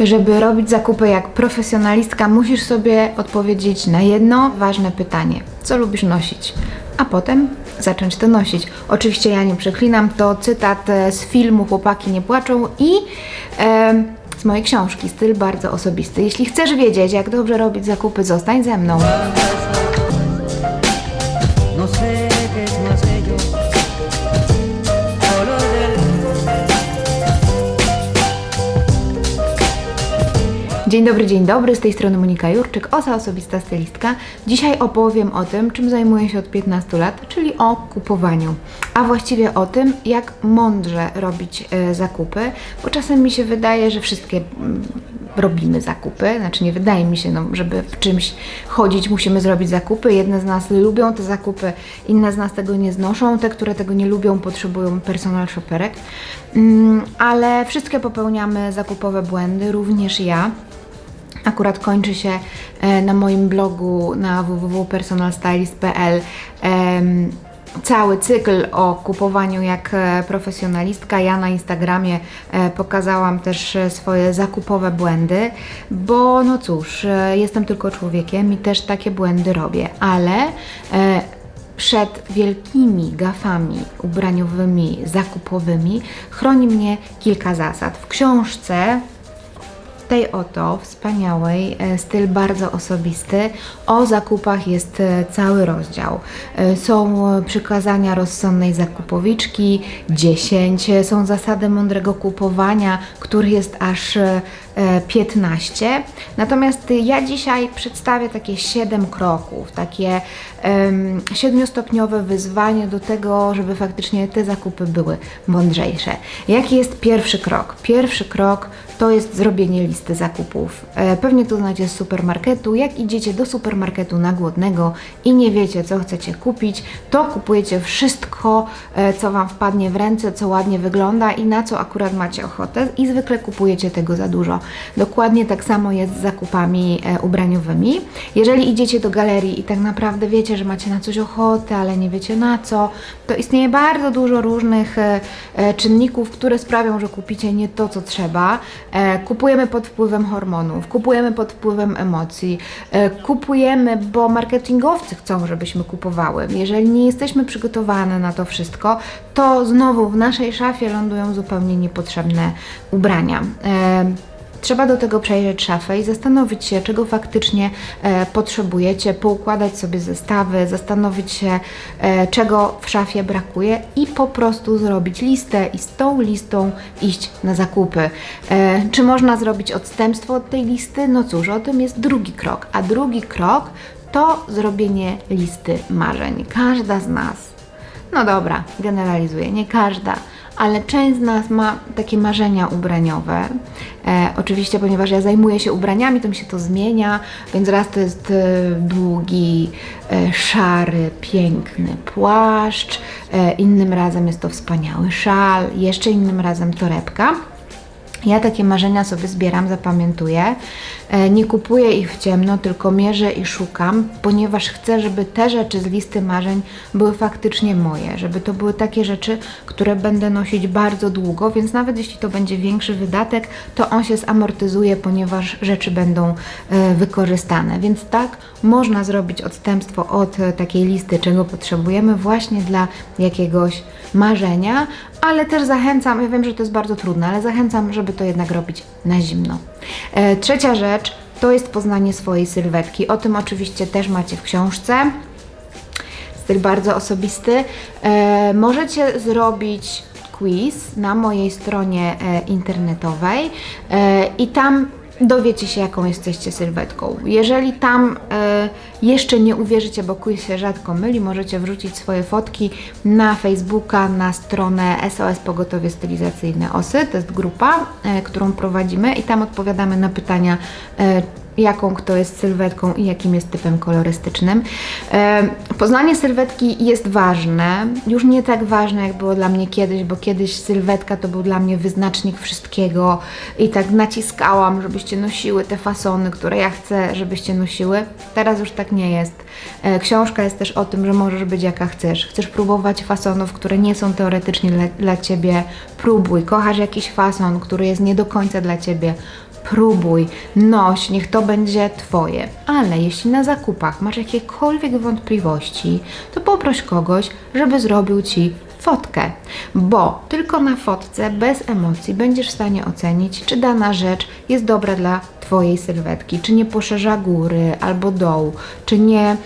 Żeby robić zakupy jak profesjonalistka, musisz sobie odpowiedzieć na jedno ważne pytanie: co lubisz nosić? A potem zacząć to nosić. Oczywiście ja nie przeklinam, to cytat e, z filmu Chłopaki nie płaczą i e, z mojej książki, styl bardzo osobisty. Jeśli chcesz wiedzieć, jak dobrze robić zakupy, zostań ze mną. Dzień dobry, dzień dobry, z tej strony Monika Jurczyk, osa osobista stylistka. Dzisiaj opowiem o tym, czym zajmuję się od 15 lat, czyli o kupowaniu. A właściwie o tym, jak mądrze robić e, zakupy, bo czasem mi się wydaje, że wszystkie mm, robimy zakupy, znaczy nie wydaje mi się, no, żeby w czymś chodzić, musimy zrobić zakupy. Jedne z nas lubią te zakupy, inne z nas tego nie znoszą, te, które tego nie lubią, potrzebują personal shopperek. Mm, ale wszystkie popełniamy zakupowe błędy, również ja. Akurat kończy się e, na moim blogu na www.personalstylist.pl cały cykl o kupowaniu jak e, profesjonalistka. Ja na Instagramie e, pokazałam też swoje zakupowe błędy, bo no cóż, jestem tylko człowiekiem i też takie błędy robię, ale przed wielkimi gafami ubraniowymi, zakupowymi chroni mnie kilka zasad. W książce tej oto wspaniałej, e, styl bardzo osobisty. O zakupach jest e, cały rozdział. E, Są przykazania rozsądnej zakupowiczki, 10, e, są zasady mądrego kupowania, których jest aż e, e, 15. Natomiast ja dzisiaj przedstawię takie 7 kroków, takie siedmiostopniowe wyzwanie do tego, żeby faktycznie te zakupy były mądrzejsze. Jaki jest pierwszy krok? Pierwszy krok to jest zrobienie listy zakupów. E, Pewnie to znacie z supermarketu. Jak idziecie do supermarketu na głodnego i nie wiecie, co chcecie kupić, to kupujecie wszystko, e, co Wam wpadnie w ręce, co ładnie wygląda i na co akurat macie ochotę i zwykle kupujecie tego za dużo. Dokładnie tak samo jest z zakupami e, ubraniowymi. Jeżeli idziecie do galerii i tak naprawdę wiecie, że macie na coś ochotę, ale nie wiecie na co, to istnieje bardzo dużo różnych czynników, które sprawią, że kupicie nie to, co trzeba. E, kupujemy pod wpływem hormonów, kupujemy pod wpływem emocji, e, kupujemy, bo marketingowcy chcą, żebyśmy kupowały. Jeżeli nie jesteśmy przygotowane na to wszystko, to znowu w naszej szafie lądują zupełnie niepotrzebne ubrania. Trzeba do tego przejrzeć szafę i zastanowić się, czego faktycznie e, potrzebujecie, poukładać sobie zestawy, zastanowić się, e, czego w szafie brakuje i po prostu zrobić listę i z tą listą iść na zakupy. E, czy można zrobić odstępstwo od tej listy? No cóż, o tym jest drugi krok. A drugi krok to zrobienie listy marzeń. Każda z nas no dobra, generalizuję, nie każda, ale część z nas ma takie marzenia ubraniowe. E, oczywiście, ponieważ ja zajmuję się ubraniami, to mi się to zmienia, więc raz to jest e, długi, e, szary, piękny płaszcz, e, innym razem jest to wspaniały szal, jeszcze innym razem torebka. Ja takie marzenia sobie zbieram, zapamiętuję. E, Nie kupuję ich w ciemno, tylko mierzę i szukam, ponieważ chcę, żeby te rzeczy z listy marzeń były faktycznie moje, żeby to były takie rzeczy, które będę nosić bardzo długo, więc nawet jeśli to będzie większy wydatek, to on się zamortyzuje, ponieważ rzeczy będą e, wykorzystane. Więc tak, można zrobić odstępstwo od e, takiej listy, czego potrzebujemy właśnie dla jakiegoś marzenia, ale też zachęcam, ja wiem, że to jest bardzo trudne, ale zachęcam, żeby to jednak robić na zimno. E, trzecia rzecz to jest poznanie swojej sylwetki. O tym oczywiście też macie w książce. Styl bardzo osobisty. E, możecie zrobić quiz na mojej stronie e, internetowej e, i tam dowiecie się, jaką jesteście sylwetką. Jeżeli tam e, jeszcze nie uwierzycie, bo quiz się rzadko myli, możecie wrzucić swoje fotki na Facebooka, na stronę SOS Pogotowie Stylizacyjne OSY, to jest grupa, e, którą prowadzimy i tam odpowiadamy na pytania e, jaką kto jest sylwetką i jakim jest typem kolorystycznym. E, Poznanie sylwetki jest ważne, już nie tak ważne jak było dla mnie kiedyś, bo kiedyś sylwetka to był dla mnie wyznacznik wszystkiego i tak naciskałam, żebyście nosiły te fasony, które ja chcę, żebyście nosiły. Teraz już tak nie jest. E, Książka jest też o tym, że możesz być jaka chcesz. Chcesz próbować fasonów, które nie są teoretycznie dla, dla Ciebie, próbuj. Kochasz jakiś fason, który jest nie do końca dla Ciebie, próbuj, noś, niech to będzie Twoje. Ale jeśli na zakupach masz jakiekolwiek wątpliwości, to poproś kogoś, żeby zrobił Ci fotkę, bo tylko na fotce, bez emocji, będziesz w stanie ocenić, czy dana rzecz jest dobra dla Twojej sylwetki, czy nie poszerza góry albo dołu, czy nie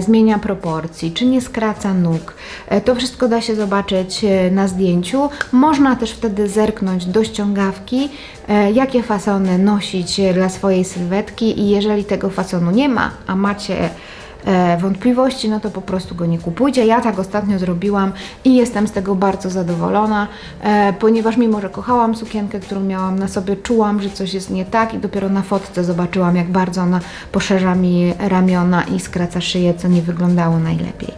zmienia proporcji, czy nie skraca nóg. E, to wszystko da się zobaczyć e, na zdjęciu. Można też wtedy zerknąć do ściągawki, e, jakie fasony nosić e, dla swojej sylwetki i jeżeli tego fasonu nie ma, a macie e, wątpliwości, no to po prostu go nie kupujcie. Ja tak ostatnio zrobiłam i jestem z tego bardzo zadowolona, e, ponieważ mimo, że kochałam sukienkę, którą miałam na sobie, czułam, że coś jest nie tak i dopiero na fotce zobaczyłam, jak bardzo ona poszerza mi ramiona i skraca szyję, co nie wyglądało najlepiej.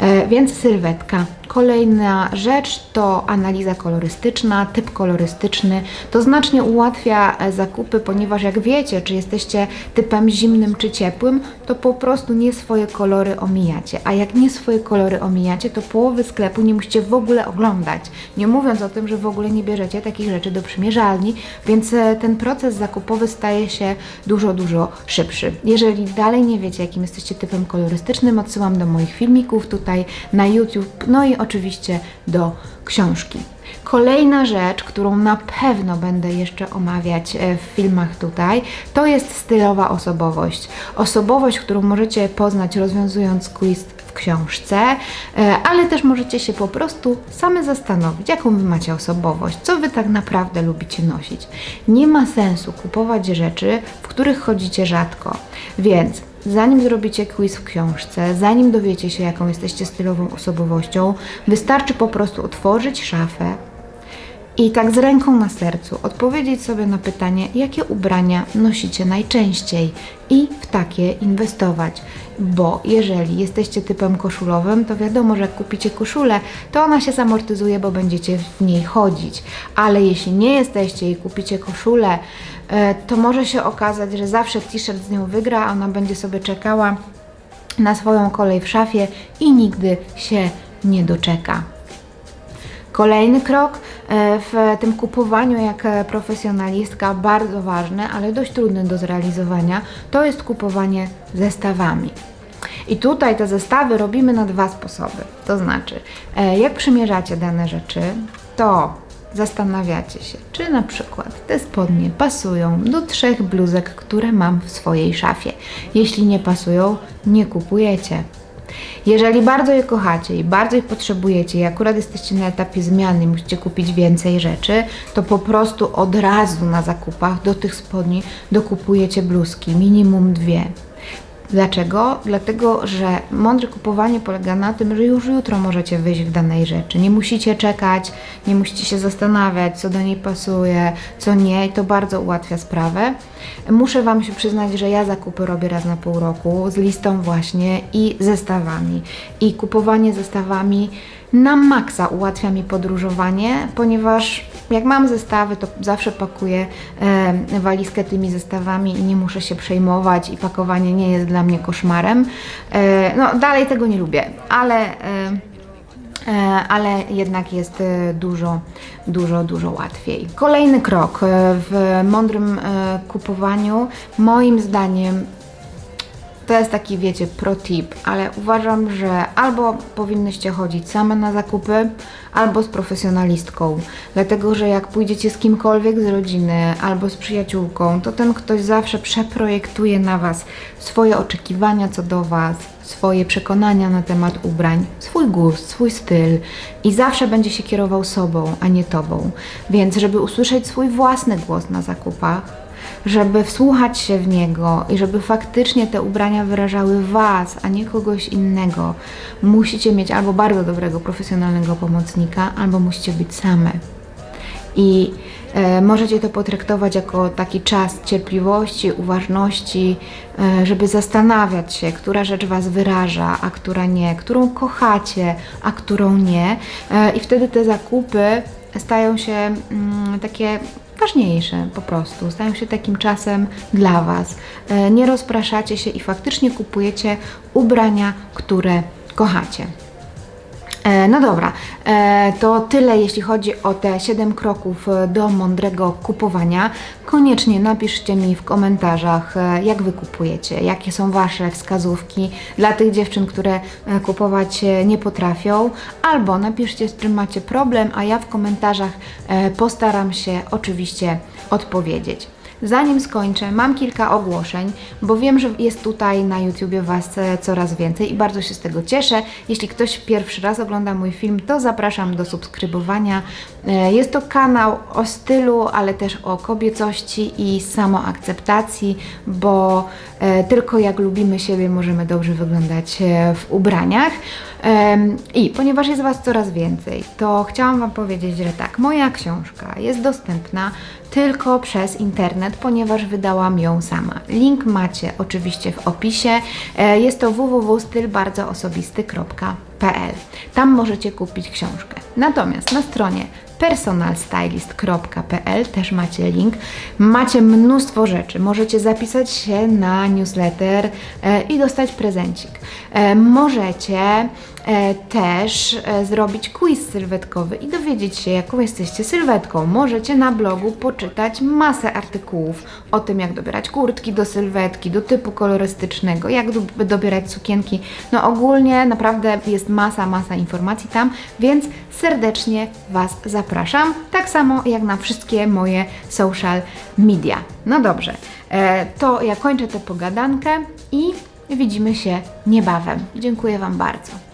E, więc sylwetka. Kolejna rzecz to analiza kolorystyczna, typ kolorystyczny. To znacznie ułatwia e, zakupy, ponieważ jak wiecie, czy jesteście typem zimnym czy ciepłym, to po prostu nie swoje kolory omijacie. A jak nie swoje kolory omijacie, to połowy sklepu nie musicie w ogóle oglądać. Nie mówiąc o tym, że w ogóle nie bierzecie takich rzeczy do przymierzalni, więc e, ten proces zakupowy staje się dużo, dużo szybszy. Jeżeli dalej nie wiecie, jakim jesteście typem kolorystycznym, odsyłam do moich filmików tutaj na YouTube, no i oczywiście do książki. Kolejna rzecz, którą na pewno będę jeszcze omawiać e, w filmach tutaj, to jest stylowa osobowość. Osobowość, którą możecie poznać rozwiązując quiz w książce, e, ale też możecie się po prostu same zastanowić, jaką wy macie osobowość, co wy tak naprawdę lubicie nosić. Nie ma sensu kupować rzeczy, w których chodzicie rzadko, więc Zanim zrobicie quiz w książce, zanim dowiecie się, jaką jesteście stylową osobowością, wystarczy po prostu otworzyć szafę i tak z ręką na sercu odpowiedzieć sobie na pytanie, jakie ubrania nosicie najczęściej i w takie inwestować. Bo jeżeli jesteście typem koszulowym, to wiadomo, że jak kupicie koszulę, to ona się zamortyzuje, bo będziecie w niej chodzić. Ale jeśli nie jesteście i kupicie koszulę, to może się okazać, że zawsze t-shirt z nią wygra, ona będzie sobie czekała na swoją kolej w szafie i nigdy się nie doczeka. Kolejny krok e, w tym kupowaniu jak e, profesjonalistka, bardzo ważny, ale dość trudny do zrealizowania, to jest kupowanie zestawami. I tutaj te zestawy robimy na dwa sposoby. To znaczy, e, jak przymierzacie dane rzeczy, to zastanawiacie się, czy na przykład te spodnie pasują do trzech bluzek, które mam w swojej szafie. Jeśli nie pasują, nie kupujecie. Jeżeli bardzo je kochacie i bardzo ich potrzebujecie i akurat jesteście na etapie zmiany musicie kupić więcej rzeczy, to po prostu od razu na zakupach do tych spodni dokupujecie bluzki, minimum dwie. Dlaczego? Dlatego, że mądre kupowanie polega na tym, że już jutro możecie wyjść w danej rzeczy. Nie musicie czekać, nie musicie się zastanawiać, co do niej pasuje, co nie, i to bardzo ułatwia sprawę. Muszę Wam się przyznać, że ja zakupy robię raz na pół roku z listą właśnie i zestawami. I kupowanie zestawami na maksa ułatwia mi podróżowanie, ponieważ jak mam zestawy, to zawsze pakuję e, walizkę tymi zestawami i nie muszę się przejmować i pakowanie nie jest dla mnie koszmarem. E, no dalej tego nie lubię, ale... E, E, ale jednak jest e, dużo, dużo, dużo łatwiej. Kolejny krok e, w mądrym kupowaniu, moim zdaniem, to jest taki, wiecie, pro tip, ale uważam, że albo powinnyście chodzić same na zakupy, albo z profesjonalistką. Dlatego, że jak pójdziecie z kimkolwiek z rodziny albo z przyjaciółką, to ten ktoś zawsze przeprojektuje na Was swoje oczekiwania co do Was, swoje przekonania na temat ubrań, swój gust, swój styl i zawsze będzie się kierował sobą, a nie Tobą. Więc, żeby usłyszeć swój własny głos na zakupach, żeby wsłuchać się w niego i żeby faktycznie te ubrania wyrażały Was, a nie kogoś innego, musicie mieć albo bardzo dobrego profesjonalnego pomocnika, albo musicie być same. I e, możecie to potraktować jako taki czas cierpliwości, uważności, e, żeby zastanawiać się, która rzecz Was wyraża, a która nie, którą kochacie, a którą nie. E, I wtedy te zakupy stają się mm, takie ważniejsze po prostu, stają się takim czasem dla Was. E, Nie rozpraszacie się i faktycznie kupujecie ubrania, które kochacie. E, No dobra, e, to tyle jeśli chodzi o te 7 kroków do mądrego kupowania. Koniecznie napiszcie mi w komentarzach, e, jak wy kupujecie, jakie są wasze wskazówki dla tych dziewczyn, które kupować nie potrafią, albo napiszcie z czym macie problem, a ja w komentarzach postaram się oczywiście odpowiedzieć. Zanim skończę, mam kilka ogłoszeń, bo wiem, że jest tutaj na YouTubie Was coraz więcej i bardzo się z tego cieszę. Jeśli ktoś pierwszy raz ogląda mój film, to zapraszam do subskrybowania. E, Jest to kanał o stylu, ale też o kobiecości i samoakceptacji, bo e, tylko jak lubimy siebie, możemy dobrze wyglądać e, w ubraniach. I ponieważ jest Was coraz więcej, to chciałam Wam powiedzieć, że tak, moja książka jest dostępna tylko przez internet, ponieważ wydałam ją sama. Link macie oczywiście w opisie. E, Jest to www.stylbardzoosobisty.pl. Tam możecie kupić książkę. Natomiast na stronie personalstylist.pl też macie link. Macie mnóstwo rzeczy. Możecie zapisać się na newsletter e, i dostać prezencik. E, możecie też e, zrobić quiz sylwetkowy i dowiedzieć się, jaką jesteście sylwetką. Możecie na blogu poczytać masę artykułów o tym, jak dobierać kurtki do sylwetki, do typu kolorystycznego, jak do, dobierać sukienki. No ogólnie naprawdę jest masa, masa informacji tam, więc serdecznie Was zapraszam. Tak samo jak na wszystkie moje social media. No dobrze, e, to ja kończę tę pogadankę i widzimy się niebawem. Dziękuję Wam bardzo.